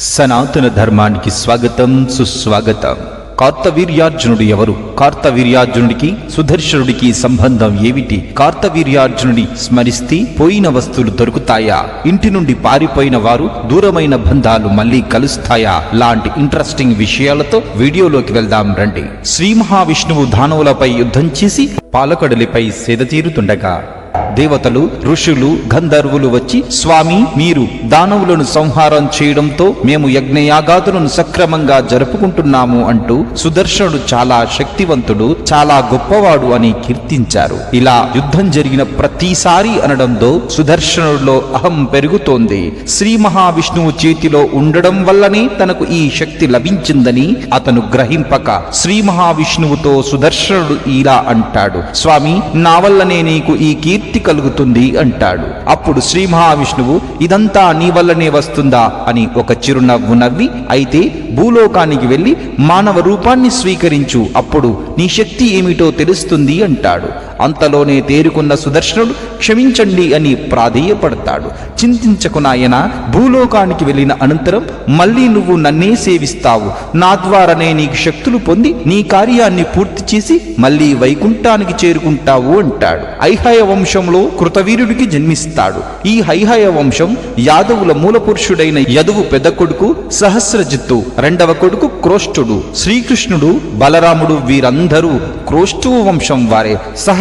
సనాతన ధర్మానికి స్వాగతం సుస్వాగతం. కార్తవీర్యార్జునుడు ఎవరు? కార్తవీర్యార్జునుడికి సుదర్శనుడికి సంబంధం ఏమిటి? కార్తవీర్యార్జునుడి స్మరిస్తే పోయిన వస్తువులు దొరుకుతాయా? ఇంటి నుండి పారిపోయిన వారు దూరమైన బంధాలు మళ్ళీ కలుస్తాయా? లాంటి ఇంట్రెస్టింగ్ విషయాలతో వీడియోలోకి వెళ్దాం రండి. శ్రీ మహావిష్ణువు దానవులపై యుద్ధం చేసి పాలకడలిపై సేద తీరుతుండగా దేవతలు ఋషులు గంధర్వులు వచ్చి స్వామి మీరు దానవులను సంహారం చేయడంతో మేము యజ్ఞయాగాదులను సక్రమంగా జరుపుకుంటున్నాము అంటూ సుదర్శనుడు చాలా శక్తివంతుడు చాలా గొప్పవాడు అని కీర్తించారు. ఇలా యుద్ధం జరిగిన ప్రతిసారి అనడంతో సుదర్శనుడిలో అహం పెరుగుతోంది. శ్రీ మహావిష్ణువు చేతిలో ఉండడం వల్లనే తనకు ఈ శక్తి లభించిందని అతను గ్రహింపక శ్రీ మహావిష్ణువుతో సుదర్శనుడు ఇలా అంటాడు స్వామి నా వల్లనే నీకు ఈ కీర్తి కలుగుతుంది అంటాడు. అప్పుడు శ్రీ మహావిష్ణువు ఇదంతా నీ వల్లనే వస్తుందా? అని ఒక చిరునవ్వు నవ్వి అయితే భూలోకానికి వెళ్ళి మానవ రూపాన్ని స్వీకరించు అప్పుడు నీ శక్తి ఏమిటో తెలుస్తుంది అంటాడు. అంతలోనే తేరుకున్న సుదర్శనుడు క్షమించండి అని ప్రాధేయపడతాడు. చింతించకు నాయన భూలోకానికి వెళ్ళిన అనంతరం మళ్ళీ నువ్వు నన్నే సేవిస్తావు. నా ద్వారానే నీకు శక్తులు పొంది నీ కార్యాన్ని పూర్తి చేసి మళ్ళీ వైకుంఠానికి చేరుకుంటావు అంటాడు. ఐహయ వంశంలో కృతవీరుడికి జన్మిస్తాడు. ఈ హైహయ వంశం యాదవుల మూల పురుషుడైన యదువు పెద్ద కొడుకు సహస్రజిత్తు రెండవ కొడుకు క్రోష్ఠుడు శ్రీకృష్ణుడు బలరాముడు వీరందరూ క్రోష్ఠు వంశం వారే.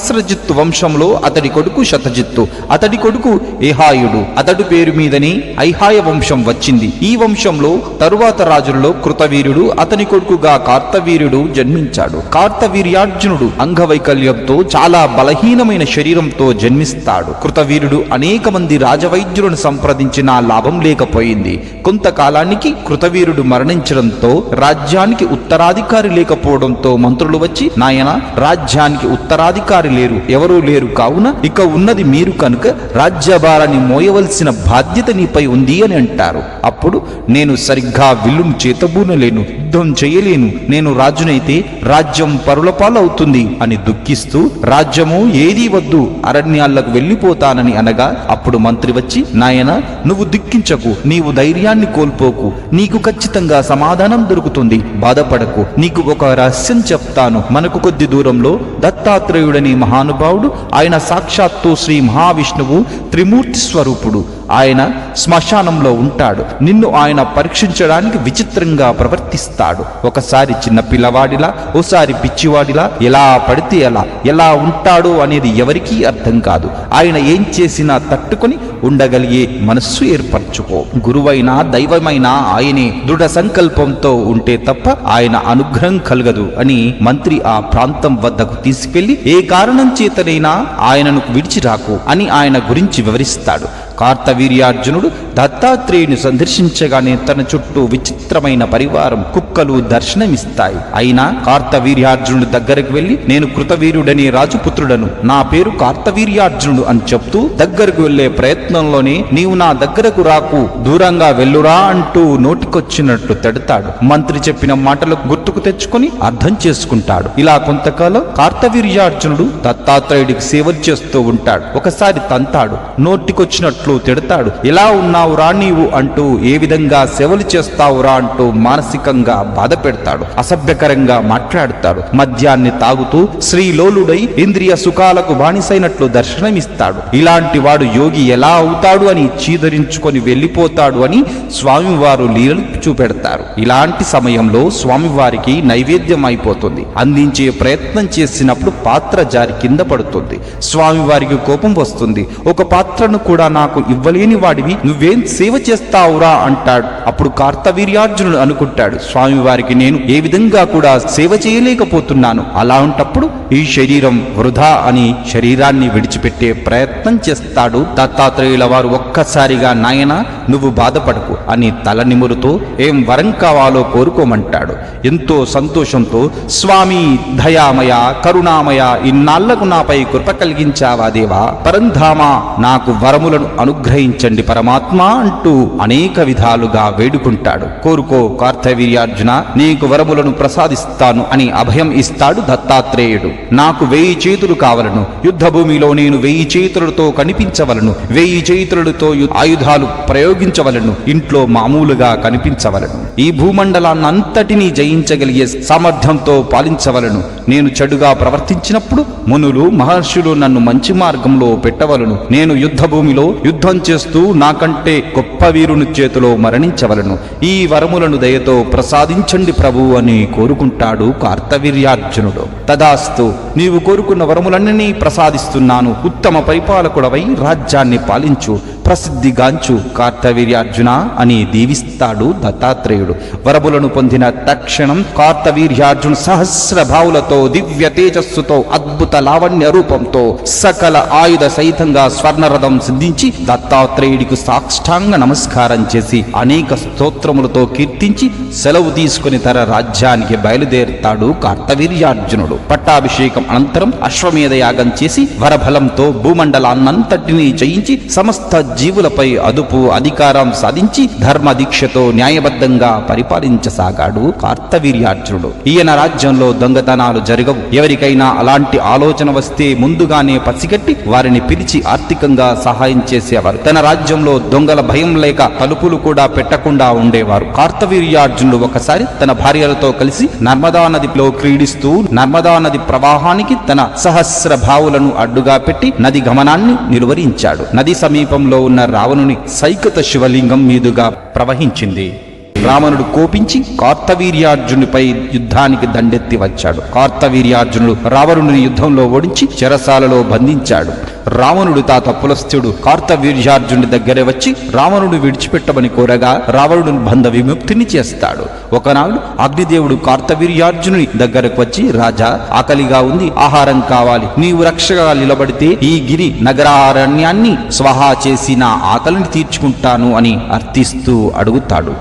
సహస్రజిత్తు వంశంలో అతడి కొడుకు శతజిత్తు. అతడి కొడుకు ఏహాయుడు. అతడు పేరు మీదనే ఐహాయ వంశం వచ్చింది. ఈ వంశంలో తరువాత రాజుల్లో కృతవీరుడు అతని కొడుకుగా కార్తవీర్యుడు జన్మించాడు. కార్తవీర్యార్జునుడు అంగవైకల్యంతో చాలా బలహీనమైన శరీరంతో జన్మిస్తాడు. కృతవీరుడు అనేక మంది రాజవైద్యులను సంప్రదించినా లాభం లేకపోయింది. కొంతకాలానికి కృతవీరుడు మరణించడంతో రాజ్యానికి ఉత్తరాధికారి లేకపోవడంతో మంత్రులు వచ్చి నాయన రాజ్యానికి ఉత్తరాధికారి లేరు ఎవరూ లేరు. కావున ఇక ఉన్నది మీరు కనుక రాజ్యభారాన్ని మోయవలసిన బాధ్యత నీపై ఉంది అని అంటారు. అప్పుడు నేను సరిగ్గా విల్లును చేతబూనలేను యుద్ధం చేయలేను. నేను రాజునైతే రాజ్యం పరులపాలవుతుంది అని దుఃఖిస్తూ రాజ్యము ఏదీ వద్దు అరణ్యాలకు వెళ్ళిపోతానని అనగా అప్పుడు మంత్రి వచ్చి నాయన నువ్వు దుఃఖించకు నీవు ధైర్యాన్ని కోల్పోకు నీకు ఖచ్చితంగా సమాధానం దొరుకుతుంది. బాధపడకు నీకు ఒక రహస్యం చెప్తాను. మనకు కొద్ది దూరంలో దత్తాత్రేయుడని మహానుభావుడు. ఆయన సాక్షాత్తు శ్రీ మహావిష్ణువు త్రిమూర్తి స్వరూపుడు. ఆయన శ్మశానంలో ఉంటాడు. నిన్ను ఆయన పరీక్షించడానికి విచిత్రంగా ప్రవర్తిస్తాడు. ఒకసారి చిన్న పిల్లవాడిలా ఓసారి పిచ్చివాడిలా ఎలా పడితే ఎలా ఎలా ఉంటాడో అనేది ఎవరికీ అర్థం కాదు. ఆయన ఏం చేసినా తట్టుకొని ఉండగలిగే మనస్సు ఏర్పరచుకో. గురువైనా దైవమైనా ఆయనే దృఢ సంకల్పంతో ఉంటే తప్ప ఆయన అనుగ్రహం కలగదు అని మంత్రి ఆ ప్రాంతం వద్దకు తీసుకెళ్ళి ఏ కారణం చేతనైనా ఆయనను విడిచి రాకు అని ఆయన గురించి వివరిస్తాడు. కార్తవీర్యార్జునుడు దత్తాత్రేయుని సందర్శించగానే తన చుట్టూ విచిత్రమైన పరివారం కుక్కలు దర్శనమిస్తాయి. అయినా కార్తవీర్యార్జునుడు దగ్గరకు వెళ్ళి నేను కృతవీరుడనే రాజుపుత్రుడను. నా పేరు కార్తవీర్యార్జునుడు అని చెప్తూ దగ్గరకు వెళ్ళే ప్రయత్నంలోనే నీవు నా దగ్గరకు రాకు. దూరంగా వెళ్ళురా అంటూ నోటికొచ్చినట్లు తెడతాడు. మంత్రి చెప్పిన మాటలు గుర్తుకు తెచ్చుకొని అర్థం చేసుకుంటాడు. ఇలా కొంతకాలం కార్తవీర్యార్జునుడు దత్తాత్రేయుడికి సేవలు చేస్తూ ఉంటాడు. ఒకసారి తంతాడు. నోటికొచ్చినట్లు తిడతాడు. ఎలా ఉన్నావురా నీవు అంటూ ఏ విధంగా సేవలు చేస్తావురా అంటూ మానసికంగా బాధ పెడతాడు. అసభ్యకరంగా మాట్లాడతాడు. మద్యాన్ని తాగుతూ శ్రీలోలుడై ఇంద్రియ సుఖాలకు బానిసైనట్లు దర్శనమిస్తాడు. ఇలాంటి వాడు యోగి ఎలా అవుతాడు అని చీదరించుకొని వెళ్ళిపోతాడు అని స్వామివారు లీలలు చూపెడతారు. ఇలాంటి సమయంలో స్వామివారికి నైవేద్యం అయిపోతుంది అందించే ప్రయత్నం చేసినప్పుడు పాత్ర జారి కింద పడుతుంది. స్వామివారికి కోపం వస్తుంది. ఒక పాత్రను కూడా నాకు ఇవ్వలేని వాడివి నువ్వేం సేవ చేస్తావురా అంటాడు. అప్పుడు కార్తవీర్యార్జునుడు అనుకుంటాడు స్వామివారికి నేను ఏ విధంగా కూడా సేవ చేయలేకపోతున్నాను. అలా ఉంటప్పుడు ఈ శరీరం వృధా అని శరీరాన్ని విడిచిపెట్టే ప్రయత్నం చేస్తాడు. దత్తాత్రేయుల వారు ఒక్కసారిగా నాయన నువ్వు బాధపడకు అని తల నిమురుతూ ఏం వరం కావాలో కోరుకోమంటాడు. ఎంతో సంతోషంతో స్వామి దయామయ కరుణామయ ఇన్నాళ్ళకు నాపై కృప కలిగించావా దేవా? పరంధామా నాకు వరములను అనుగ్రహించండి పరమాత్మ అంటూ అనేక విధాలుగా వేడుకుంటాడు. కోరుకో కార్తవీర్యార్జున నీకు వరములను ప్రసాదిస్తాను అని అభయం ఇస్తాడు దత్తాత్రేయుడు. నాకు వెయ్యి చేతులు కావలను యుద్ధ భూమిలో నేను వెయ్యి చేతులతో కనిపించవలను వెయ్యి చేతులతో ఆయుధాలు ప్రయోగించవలను ఇంట్లో మామూలుగా కనిపించవలను. ఈ భూమండలాన్ని అంతటినీ జయించగలిగే సామర్థ్యంతో పాలించవలను. నేను చెడుగా ప్రవర్తించినప్పుడు మునులు మహర్షులు నన్ను మంచి మార్గంలో పెట్టవలను. నేను యుద్ధ భూమిలో యుద్ధం చేస్తూ నాకంటే గొప్ప వీరుని చేతిలో మరణించవలను. ఈ వరములను దయతో ప్రసాదించండి ప్రభు అని కోరుకుంటాడు కార్తవీర్యార్జునుడు. తదాస్తు నీవు కోరుకున్న వరములన్నీ ప్రసాదిస్తున్నాను. ఉత్తమ పరిపాలకుడవై రాజ్యాన్ని పాలించు. ప్రసిద్ధిగాంచు కార్తవీర్యార్జున అని దీవిస్తాడు దత్తాత్రేయుడు. వరబులను పొందిన తక్షణం కార్తవీర్యార్జున సహస్ర భావులతో దివ్య తేజస్సుతో అద్భుత లావణ్య రూపంతో సకల ఆయుధ సహితంగా స్వర్ణరథం సిద్ధించి దత్తాత్రేయుడికి సాష్టాంగ నమస్కారం చేసి అనేక స్తోత్రములతో కీర్తించి సెలవు తీసుకుని తన రాజ్యానికి బయలుదేరుతాడు కార్తవీర్యార్జునుడు. పట్టాభిషేకం అనంతరం అశ్వమేధ యాగం చేసి వరబలంతో భూమండలాన్నంతటినీ జయించి సమస్త జీవులపై అదుపు అధికారం సాధించి ధర్మ దీక్షతో న్యాయబద్ధంగా పరిపాలించసాగాడు కార్తవీర్యార్జునుడు. ఈయన రాజ్యంలో దొంగతనాలు జరగవు. ఎవరికైనా అలాంటి ఆలోచన వస్తే ముందుగానే పసిగట్టి వారిని పిలిచి ఆర్థికంగా సహాయం చేసేవారు. తన రాజ్యంలో దొంగల భయం లేక తలుపులు కూడా పెట్టకుండా ఉండేవారు. కార్తవీర్యార్జునుడు ఒకసారి తన భార్యలతో కలిసి నర్మదా నదిలో క్రీడిస్తూ నర్మదా నది ప్రవాహానికి తన సహస్ర భావులను అడ్డుగా పెట్టి నది గమనాన్ని నిలువరించాడు. నది సమీపంలో ఉన్న రావణుని సైకత శివలింగం మీదుగా ప్రవహించింది. రావణుడు కోపించి కార్తవీర్యార్జునుడిపై యుద్ధానికి దండెత్తి వచ్చాడు. కార్తవీర్యార్జునుడు రావణుని యుద్ధంలో ఓడించి చెరసాలలో బంధించాడు. రావణుడు తా తప్పులస్థుడు కార్తవీర్యార్జునుడి దగ్గరే వచ్చి రావణుడు విడిచిపెట్టమని కోరగా రావణుడు బంధ విముక్తిని చేస్తాడు. ఒకనాడు అగ్నిదేవుడు కార్తవీర్యార్జునుని దగ్గరకు వచ్చి రాజా ఆకలిగా ఉంది ఆహారం కావాలి నీవు రక్షగా నిలబడితే ఈ గిరి నగరారణ్యాన్ని స్వహా చేసి నా ఆకలిని తీర్చుకుంటాను అని అర్థిస్తూ అడుగుతాడు.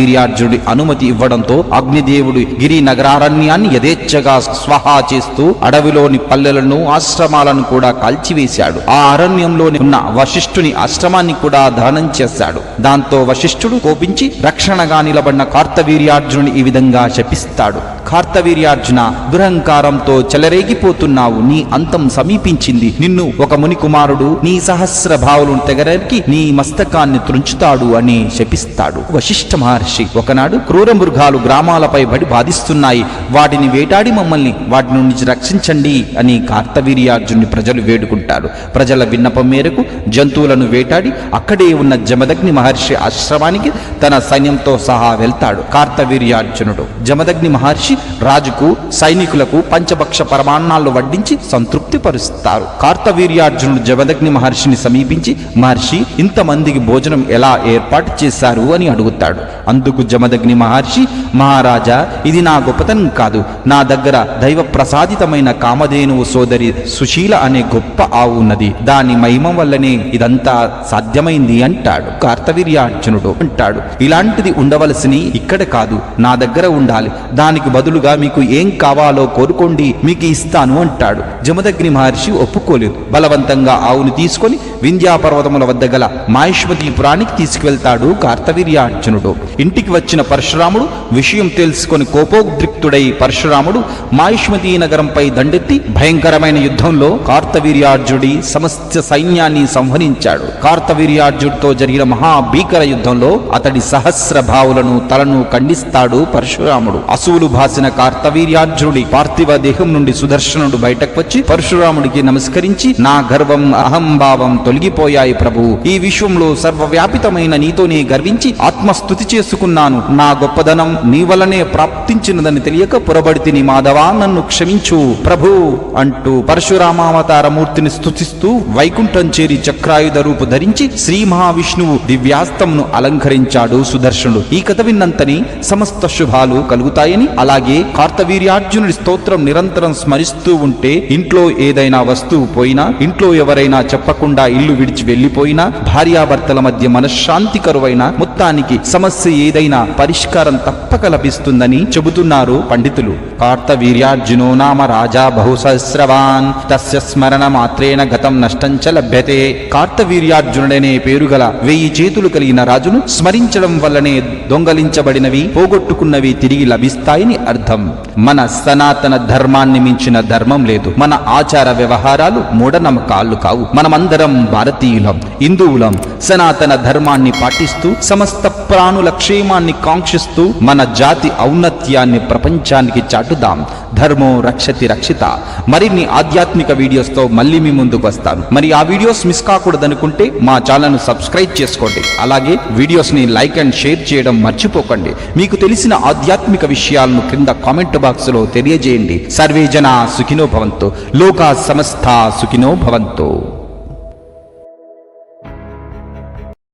కార్తవీర్యార్జునుడి అనుమతి ఇవ్వడంతో అగ్నిదేవుడు గిరి నగరారణ్యాన్ని యథేచ్ఛగా స్వహా చేస్తూ అడవిలోని పల్లెలను ఆశ్రమాలను కూడా కాల్చివేశాడు. ఆ అరణ్యంలోని ఉన్న వశిష్ఠుని ఆశ్రమాన్ని కూడా దహనం చేశాడు. దాంతో వశిష్ఠుడు కోపించి రక్షణగా నిలబడిన కార్తవీర్యార్జునుని ఈ విధంగా శపిస్తాడు. కార్తవీర్యార్జున దురహంకారంతో చెలరేగిపోతున్నావు నీ అంతం సమీపించింది. నిన్ను ఒక ముని కుమారుడు నీ సహస్ర భావులను తెగరకి నీ మస్తకాన్ని త్రుంచుతాడు అని శపిస్తాడు. వశిష్ఠ మహర్షి ఒకనాడు క్రూర మృగాలు గ్రామాలపై బడి బాధిస్తున్నాయి. వాటిని వేటాడి మమ్మల్ని వాటి నుండి రక్షించండి అని కార్తవీర్యార్జున్ని ప్రజలు వేడుకుంటారు. ప్రజల విన్నపం మేరకు జంతువులను వేటాడి అక్కడే ఉన్న జమదగ్ని మహర్షి ఆశ్రమానికి తన సైన్యంతో సహా వెళ్తాడు కార్తవీర్యార్జునుడు. జమదగ్ని మహర్షి రాజుకు సైనికులకు పంచభక్ష పరమాన్నాలు వడ్డించి సంతృప్తి పరుస్తారు కార్తవీర్యార్జునుడు జమదగ్ని మహర్షిని సమీపించి మహర్షి ఇంతమందికి భోజనం ఎలా ఏర్పాటు చేశారు? అని అడుగుతాడు. అందుకు జమదగ్ని మహర్షి మహారాజా ఇది నా గొప్పతనం కాదు. నా దగ్గర దైవ ప్రసాదితమైన కామధేనువు సోదరి సుశీల అనే గొప్ప ఆవు ఉన్నది. దాని మహిమ వల్లనే ఇదంతా సాధ్యమైంది అంటాడు కార్తవీర్యార్జునుడు. అంటాడు ఇలాంటిది ఉండవలసిని ఇక్కడ కాదు. నా దగ్గర ఉండాలి. దానికి బదులుగా మీకు ఏం కావాలో కోరుకోండి మీకు ఇస్తాను అంటాడు. జమదగ్ని మహర్షి ఒప్పుకోలేదు. బలవంతంగా ఆవును తీసుకొని వింధ్యా పర్వతముల వద్ద గల మాహిష్మతీపురానికి తీసుకువెళ్తాడు కార్తవీర్యార్జునుడు. ఇంటికి వచ్చిన పరశురాముడు విషయం తెలుసుకొని కోపోద్రిక్తుడై పరశురాముడు మాహిష్మతీ నగరంపై దండెత్తి భయంకరమైన యుద్ధంలో కార్తవీర్యార్జుడి సమస్త సైన్యాన్ని సంహరించాడు. కార్తవీర్యార్జుడితో జరిగిన మహాభీకర యుద్ధంలో అతడి సహస్ర భావులను తలను ఖండిస్తాడు పరశురాముడు. అసువులు భాసిన కార్తవీర్యార్జునుడి పార్థివ దేహం నుండి సుదర్శనుడు బయటకు వచ్చి పరశురాముడికి నమస్కరించి నా గర్వం అహంభావంతో తొలగిపోయాయి ప్రభు. ఈ విశ్వంలో సర్వవ్యాపితమైన నీతోనే గర్వించి ఆత్మస్థుతి చేసుకున్నాను. నా గొప్పదనం నీ వలనే ప్రాప్తించినదని తెలియక పొరబడితిని మాధవా నన్ను క్షమించు. ప్రభు అంటూ పరశురామావతార మూర్తిని స్తుతిస్తూ వైకుంఠం చేరి చక్రాయుధ రూపు ధరించి శ్రీ మహావిష్ణువు దివ్యాస్తంను అలంకరించాడు సుదర్శనుడు. ఈ కథ విన్నంతని సమస్త శుభాలు కలుగుతాయని అలాగే అలాగే కార్తవీర్యార్జునుడి స్తోత్రం నిరంతరం స్మరిస్తూ ఉంటే ఇంట్లో ఏదైనా వస్తువు పోయినా ఇంట్లో ఎవరైనా చెప్పకుండా ఇల్లు విడిచి వెళ్ళిపోయినా భార్యాభర్తల మధ్య మనశ్శాంతి కరువైన మొత్తానికి సమస్య ఏదైనా పరిష్కారం తప్పక లభిస్తుందని చెబుతున్నారు పండితులు. కార్తవీర్యార్జునో నామ రాజా బహుసహస్రవాన్ తస్య స్మరణ మాత్రేణ గతం నష్టం చ లభ్యతే. కార్తవీర్యార్జునుడనే పేరు గల వెయ్యి చేతులు కలిగిన రాజును స్మరించడం వల్లనే దొంగలించబడినవి పోగొట్టుకున్నవి తిరిగి లభిస్తాయని అర్థం. మన సనాతన ధర్మాన్ని మించిన ధర్మం లేదు. మన ఆచార వ్యవహారాలు మూఢనమ్మకాలు కావు. మనమందరం భారతీయులం హిందువులం సనాతన ధర్మాన్ని పాటిస్తూ సమస్త ప్రాణుల క్షేమాన్ని కాంక్షిస్తూ మన జాతి ఔన్నత్యాన్ని ప్రపంచానికి చాటుదాం. ధర్మో రక్షతి రక్షిత. మరిన్ని ఆధ్యాత్మిక వీడియోస్తో మళ్ళీ మీ ముందుకు వస్తాను. మరి ఆ వీడియోస్ మిస్ కాకూడదనుకుంటే మా ఛానల్ను సబ్స్క్రైబ్ చేసుకోండి. అలాగే వీడియోస్ని లైక్ అండ్ షేర్ చేయడం మర్చిపోకండి. మీకు తెలిసిన ఆధ్యాత్మిక విషయాలను క్రింద కామెంట్ బాక్స్లో తెలియజేయండి. సర్వే జన సుఖినో భవంతు. లోకా సమస్త సుఖినో భవంతు.